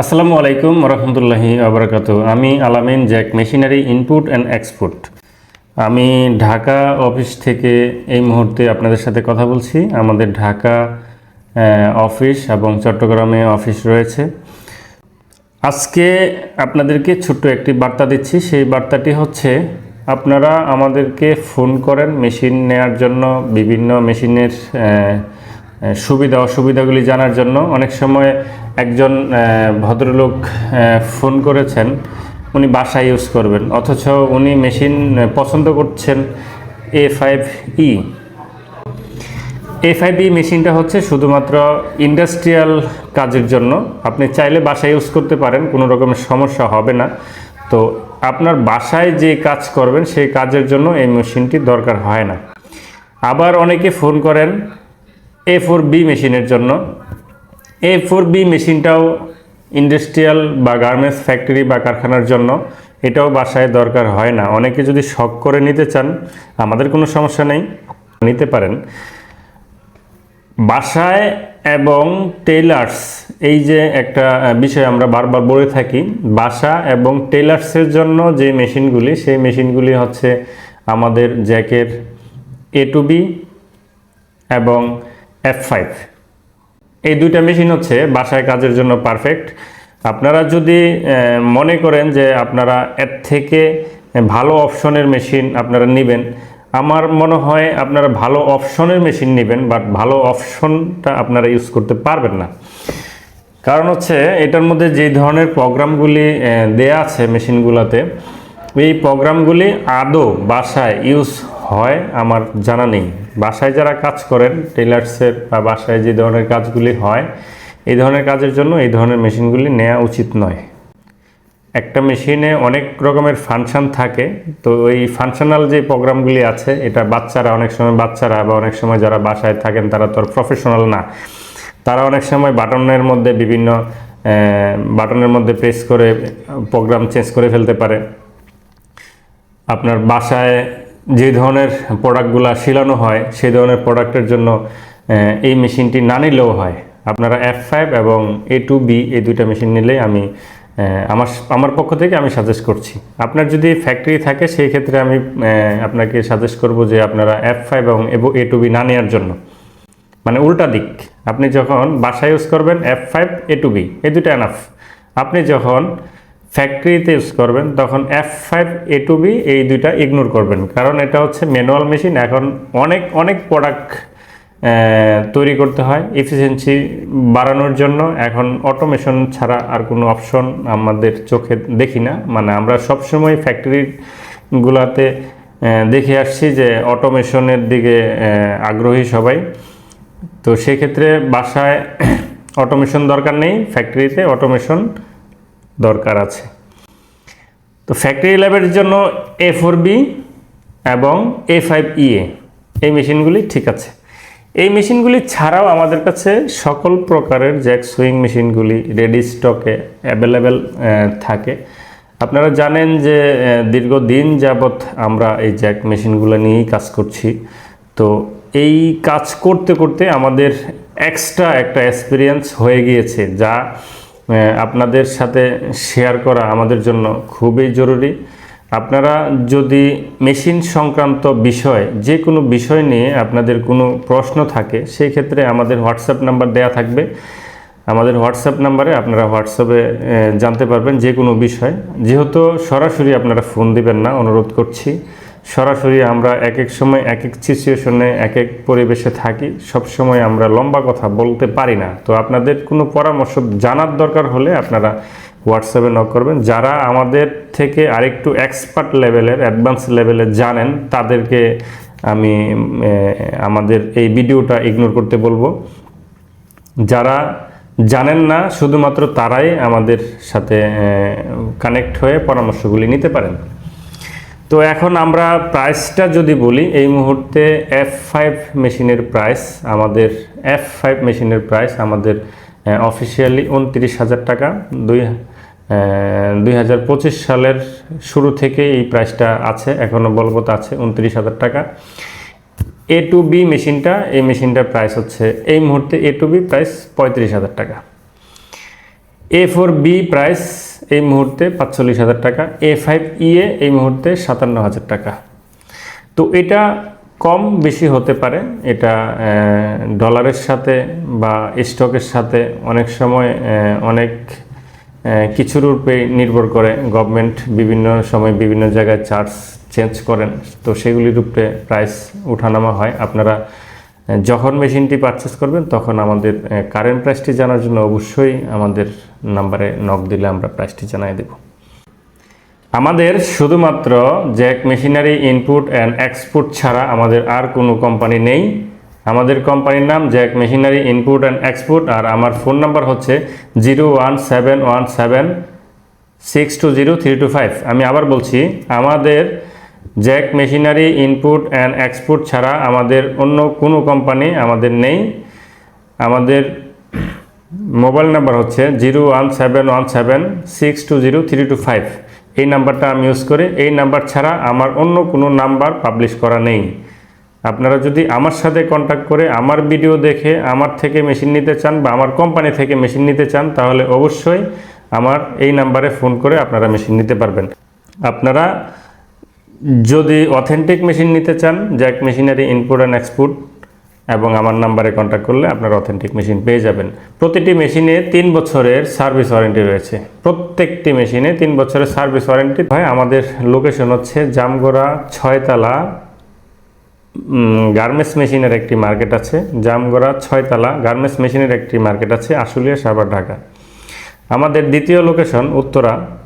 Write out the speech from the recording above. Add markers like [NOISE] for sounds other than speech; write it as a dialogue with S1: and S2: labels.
S1: আসসালামু আলাইকুম রহমতুল্লাহি আবরাকাত আমি Alamin Jack machinery input and export. আমি ঢাকা অফিস থেকে এই মুহূর্তে আপনাদের সাথে কথা বলছি। আমাদের ঢাকা অফিস এবং চট্টগ্রামে অফিস রয়েছে। আজকে আপনাদেরকে ছোট্ট একটি বার্তা দিচ্ছি। সেই বার্তাটি হচ্ছে, আপনারা আমাদেরকে ফোন করেন মেশিন নেয়ার জন্য, বিভিন্ন মেশিনের সুবিধা, অসুবিধাগুলি জানার জন্য অনেক সময় একজন ভদ্রলোক ফোন করেছেন, উনি বাসায় ইউজ করবেন, অথচ উনি মেশিন পছন্দ করছেন এ ফাইভ ই এ ফাইভ ই মেশিনটা হচ্ছে শুধুমাত্র ইন্ডাস্ট্রিয়াল কাজের জন্য, আপনি চাইলে বাসায় ইউজ করতে পারেন, কোনো রকমের সমস্যা হবে না। তো আপনার বাসায় যে কাজ করবেন, সেই কাজের জন্য এই মেশিনটি দরকার হয় না। আবার অনেকে ফোন করেন এ ফোর বি মেশিনের জন্য। এ ফোর বি মেশিনটাও ইন্ডাস্ট্রিয়াল বা গার্মেন্টস ফ্যাক্টরি বা কারখানার জন্য। এটাও বাসায় দরকার হয় না। অনেকে যদি শখ করে নিতে চান, আমাদের কোনো সমস্যা নেই, নিতে পারেন। বাসায় এবং টেইলার্স এই যে একটা বিষয় আমরা বারবার বলে থাকি, বাসা এবং টেইলার্সের জন্য যে মেশিনগুলি, সেই মেশিনগুলি হচ্ছে আমাদের জ্যাকের এ টু বি এবং এফ ফাইভ এই দুইটা মেশিন হচ্ছে বাসায় কাজের জন্য পারফেক্ট আপনারা যদি মনে করেন যে আপনারা এর থেকে ভালো অপশনের মেশিন আপনারা নেবেন, আমার মনে হয় আপনারা ভালো অপশনের মেশিন নেবেন বাট ভালো অপশনটা আপনারা ইউজ করতে পারবেন না। কারণ হচ্ছে এটার মধ্যে যে ধরনের প্রোগ্রামগুলি দেয়া আছে মেশিনগুলোতে এই প্রোগ্রামগুলি আদৌ বাসায় ইউজ হয়, আমার জানা নেই। বাসায় যারা কাজ করেন টেলার্সের বা বাসায় যে ধরনের কাজগুলি হয়, এই ধরনের কাজের জন্য এই ধরনের মেশিনগুলি নেওয়া উচিত নয়। একটা মেশিনে অনেক রকমের ফাংশন থাকে, তো এই ফাংশনাল যে প্রোগ্রামগুলি আছে, এটা বাচ্চারা, অনেক সময় বাচ্চারা বা অনেক সময় যারা বাসায় থাকেন, তারা তো প্রফেশনাল না। তারা অনেক সময় বাটনের মধ্যে বিভিন্ন বাটনের মধ্যে প্রেস করে প্রোগ্রাম চেঞ্জ করে ফেলতে পারে। আপনার বাসায় যে ধরনের প্রোডাক্টগুলো শিলানো হয়, সেই ধরনের প্রোডাক্টের জন্য এই মেশিনটি না নিলেও হয়। আপনারা এফ ফাইভ এবং এ টু বি এই দুইটা মেশিন নিলেই আমি আমার আমার পক্ষ থেকে আমি সাজেস্ট করছি। আপনার যদি ফ্যাক্টরি থাকে, সেই ক্ষেত্রে আমি আপনাকে সাজেস্ট করব যে আপনারা এফ ফাইভ এবং এ টু বি না নেওয়ার জন্য। মানে উল্টা দিক, আপনি যখন বাসায় ইউজ করবেন F five A two B এই দুটো এনাফ আপনি যখন ফ্যাক্টরিতে ইউজ করবেন, তখন F five A two B এই দুইটা ইগনোর করবেন। কারণ এটা হচ্ছে ম্যানুয়াল মেশিন এখন অনেক অনেক প্রোডাক্ট তৈরি করতে হয় এফিসিয়েন্সি বাড়ানোর জন্য। এখন অটোমেশন ছাড়া আর কোনো অপশন আমাদের চোখে দেখি না। মানে আমরা সবসময় ফ্যাক্টরিগুলোতে দেখে আসছি যে অটোমেশনের দিকে আগ্রহী সবাই। তো সেক্ষেত্রে বাসায় [COUGHS] অটোমেশন দরকার নেই ফ্যাক্টরিতে অটোমেশন দরকার আছে। তো ফ্যাক্টরি ল্যাবের জন্য এ ফোর বি এবং এ ফাইভ ইএ এই মেশিনগুলি ঠিক আছে। এই মেশিনগুলি ছাড়াও আমাদের কাছে সকল প্রকারের জ্যাক সুইং মেশিনগুলি রেডি স্টকে অ্যাভেলেবেল থাকে। আপনারা জানেন যে দীর্ঘদিন যাবৎ আমরা এই জ্যাক মেশিনগুলো নিয়েই কাজ করছি। তো এই কাজ করতে করতে আমাদের এক্সট্রা একটা এক্সপিরিয়েন্স হয়ে গিয়েছে, যা আপনাদের সাথে শেয়ার করা আমাদের জন্য খুবই জরুরি। আপনারা যদি মেশিন সংক্রান্ত বিষয় যে কোনো বিষয় নিয়ে আপনাদের কোনো প্রশ্ন থাকে সেই ক্ষেত্রে আমাদের হোয়াটসঅ্যাপ নাম্বার দেয়া থাকবে। আমাদের হোয়াটসঅ্যাপ নাম্বারে আপনারা হোয়াটসঅ্যাপে জানতে পারবেন যে কোনো বিষয়। যেহেতু সরাসরি আপনারা ফোন দিবেন না, অনুরোধ করছি। সরাসরি আমরা এক এক সময় এক এক সিচুয়েশনে এক এক পরিবেশে থাকি। সব সময় আমরা লম্বা কথা বলতে পারি না। তো আপনাদের কোনো পরামর্শ জানার দরকার হলে আপনারা হোয়াটসঅ্যাপে নক করবেন। যারা আমাদের থেকে আরেকটু এক্সপার্ট লেভেলের অ্যাডভান্স লেভেলে জানেন, তাদেরকে আমি আমাদের এই ভিডিওটা ইগনোর করতে বলব। যারা জানেন না, শুধুমাত্র তারাই আমাদের সাথে কানেক্ট হয়ে পরামর্শগুলি নিতে পারেন। তো এখন আমরা প্রাইসটা যদি বলি, এই মুহূর্তে এফ ফাইভ মেশিনের প্রাইস আমাদের এফ ফাইভ মেশিনের প্রাইস আমাদের অফিসিয়ালি উনত্রিশ হাজার টাকা। দুই দুই হাজার পঁচিশ সালের শুরু থেকে এই প্রাইসটা আছে এখনও বলবৎ আছে, উনত্রিশ হাজার টাকা। এ টু বি মেশিনটা এই মেশিনটার প্রাইস হচ্ছে, এই মুহূর্তে এ টু বি প্রাইস পঁয়ত্রিশ হাজার টাকা। এ ফোর বি প্রাইস এই মুহূর্তে পাঁচচল্লিশ হাজার টাকা এ ফাইভ ইএ এই মুহূর্তে সাতান্ন হাজার টাকা। তো এটা কম বেশি হতে পারে, এটা ডলারের সাথে বা স্টকের সাথে অনেক সময় অনেক কিছুর উপরে নির্ভর করে। গভর্নমেন্ট বিভিন্ন সময় বিভিন্ন জায়গায় চার্জ চেঞ্জ করেন, তো সেগুলির উপরে প্রাইস ওঠানামা হয়। আপনারা যখন মেশিনটি পারচেস করবেন, তখন আমাদের কারেন্ট প্রাইসটি জানার জন্য অবশ্যই আমাদের নাম্বারে নক দিলে আমরা প্রাইসটি জানাই দেব। আমাদের শুধুমাত্র Jack machinery input and export ছাড়া আমাদের আর কোনো কোম্পানি নেই। আমাদের কোম্পানির নাম Jack machinery input and export আর আমার ফোন নাম্বার হচ্ছে zero one seven one seven six two zero three two five আমি আবার বলছি, আমাদের Jack machinery input and export ছাড়া আমাদের অন্য কোনো কোম্পানি আমাদের নেই। আমাদের মোবাইল নাম্বার হচ্ছে zero one seven one seven six two zero three two five. এই নাম্বারটা আমি ইউজ করি। এই নাম্বার ছাড়া আমার অন্য কোনো নাম্বার পাবলিশ করা নেই। আপনারা যদি আমার সাথে কন্ট্যাক্ট করে আমার ভিডিও দেখে আমার থেকে মেশিন নিতে চান বা আমার কোম্পানি থেকে মেশিন নিতে চান, তাহলে অবশ্যই আমার এই নাম্বারে ফোন করে আপনারা মেশিন নিতে পারবেন। আপনারা যদি অথেন্টিক মেশিন নিতে চান jack machinery input and export এবং আমার নাম্বারে কন্ট্যাক্ট করলে আপনার অথেন্টিক মেশিন পেয়ে যাবেন। প্রতিটি মেশিনে তিন বছরের সার্ভিস ওয়ারেন্টি রয়েছে। প্রত্যেকটি মেশিনে তিন বছরের সার্ভিস ওয়ারেন্টি হয় আমাদের লোকেশন হচ্ছে জামগোড়া ছয়তলা গার্মেন্টস মেশিনের একটি মার্কেট আছে। জামগড়া ছয়তলা গার্মেন্টস মেশিনের একটি মার্কেট আছে, আশুলিয়া, সাভার, ঢাকা। আমাদের দ্বিতীয় লোকেশন উত্তরা।